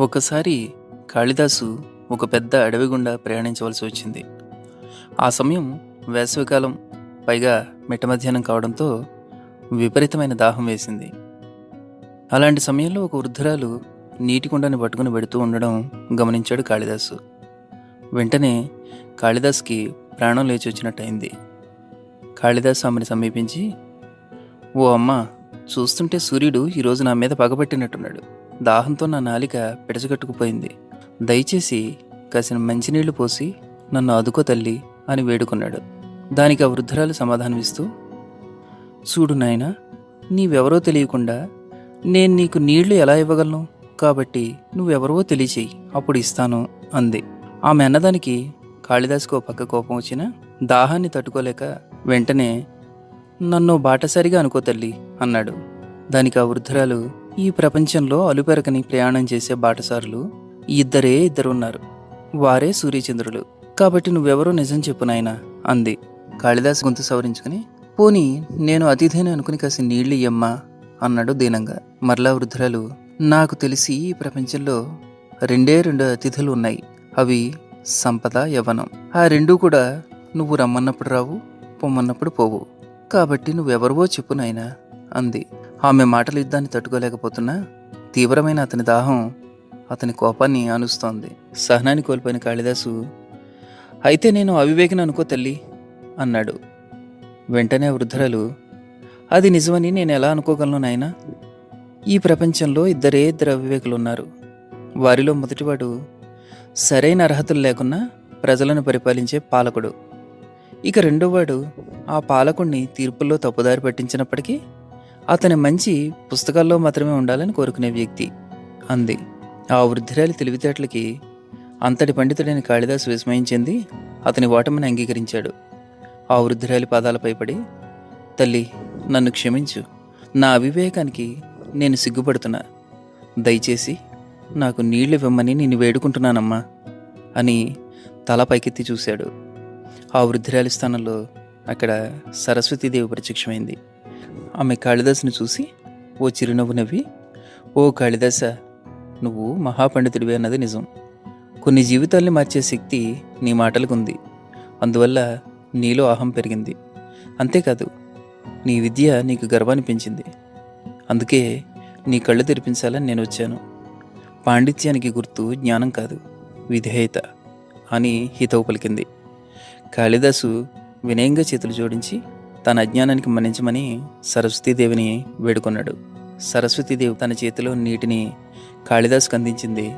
ఒకసారి కాళిదాసు ఒక పెద్ద అడవి గుండా ప్రయాణించవలసి వచ్చింది. ఆ సమయం వేసవికాలం పైగా మిట్ట మధ్యాహ్నం కావడంతో విపరీతమైన దాహం వేసింది. అలాంటి సమయంలో ఒక వృద్ధురాలు నీటి కుండని పట్టుకుని పెడుతూ ఉండడం గమనించాడు కాళిదాసు. వెంటనే కాళిదాస్కి ప్రాణం లేచి వచ్చినట్టయింది. కాళిదాసు ఆమెను సమీపించి ఓ అమ్మ చూస్తుంటే సూర్యుడు ఈరోజు నా మీద పగబట్టినట్టున్నాడు దాహంతో నా నాలిక పిడచగట్టుకుపోయింది దయచేసి కాసిన మంచినీళ్ళు పోసి నన్ను అదుకో తల్లి అని వేడుకున్నాడు. దానికి ఆ వృద్ధురాలు సమాధానమిస్తూ చూడు నాయనా నీవెవరో తెలియకుండా నేను నీకు నీళ్ళు ఎలా ఇవ్వగలను? కాబట్టి నువ్వెవరో తెలియచేయి అప్పుడు ఇస్తాను అంది. ఆమె అన్నదానికి కాళిదాసుకు ఓ పక్క కోపం వచ్చినా దాహాన్ని తట్టుకోలేక వెంటనే నన్ను బాటసారిగా అనుకో తల్లి అన్నాడు. దానికి ఆ వృద్ధురాలు ఈ ప్రపంచంలో అలుపెరకని ప్రయాణం చేసే బాటసారులు ఇద్దరే ఇద్దరున్నారు. వారే సూర్యచంద్రులు. కాబట్టి నువ్వెవరో నిజం చెప్పు నాయనా అంది. కాళిదాస్ గొంతు సవరించుకుని పోనీ నేను అతిథిని అనుకుని కాసి నీళ్ళు ఇయ్యమ్మా అన్నాడు దీనంగా. మరలా వృద్ధురాలు నాకు తెలిసి ఈ ప్రపంచంలో రెండే రెండు అతిథులు ఉన్నాయి. అవి సంపద యవ్వనం. ఆ రెండూ కూడా నువ్వు రమ్మన్నప్పుడు రావు పొమ్మన్నప్పుడు పోవు. కాబట్టి నువ్వెవరివో చెప్పు నాయనా అంది. ఆమె మాటలు యుద్ధాన్ని తట్టుకోలేకపోతున్నా తీవ్రమైన అతని దాహం అతని కోపాన్ని అనుస్తోంది సహనాన్ని కోల్పోయిన కాళిదాసు అయితే నేను అవివేకిని అనుకో తల్లి అన్నాడు. వెంటనే వృద్ధురాలు అది నిజమని నేను ఎలా అనుకోగలను నాయనా? ఈ ప్రపంచంలో ఇద్దరే ఇద్దరు అవివేకులు ఉన్నారు వారిలో మొదటివాడు సరైన అర్హతలు లేకున్నా ప్రజలను పరిపాలించే పాలకుడు. ఇక రెండోవాడు ఆ పాలకుణ్ణి తీర్పుల్లో తప్పుదారి పట్టించినప్పటికీ అతని మంచి పుస్తకాల్లో మాత్రమే ఉండాలని కోరుకునే వ్యక్తి అంది. ఆ వృద్ధురాలి తెలివితేటలకి అంతటి పండితుడైన కాళిదాసు విస్మయించింది అతని ఓటమిని అంగీకరించాడు. ఆ వృద్ధురాలి పాదాలపై పడి తల్లి నన్ను క్షమించు. నా అవివేకానికి నేను సిగ్గుపడుతున్నా. దయచేసి నాకు నీళ్ళు ఇవ్వమని నేను వేడుకుంటున్నానమ్మా అని తల పైకెత్తి చూశాడు. ఆ వృద్ధురాలి స్థానంలో అక్కడ సరస్వతీదేవి ప్రత్యక్షమైంది. ఆమె కాళిదాసుని చూసి ఓ చిరునవ్వు నవ్వి ఓ కాళిదాస నువ్వు మహాపండితుడివే అన్నది నిజం. కొన్ని జీవితాల్ని మార్చే శక్తి నీ మాటలకు ఉంది అందువల్ల నీలో అహం పెరిగింది. అంతేకాదు నీ విద్య నీకు గర్వాన్ని పెంచింది. అందుకే నీ కళ్ళు తెరిపించాలని నేను వచ్చాను. పాండిత్యానికి గుర్తు జ్ఞానం కాదు విధేయత అని హితవు పలికింది. కాళిదాసు వినయంగా చేతులు జోడించి తన అజ్ఞానానికి మన్నించమని సరస్వతీదేవిని వేడుకొన్నాడు. సరస్వతీదేవి తన చేతిలో నీటిని కాళిదాసుకు అందించింది.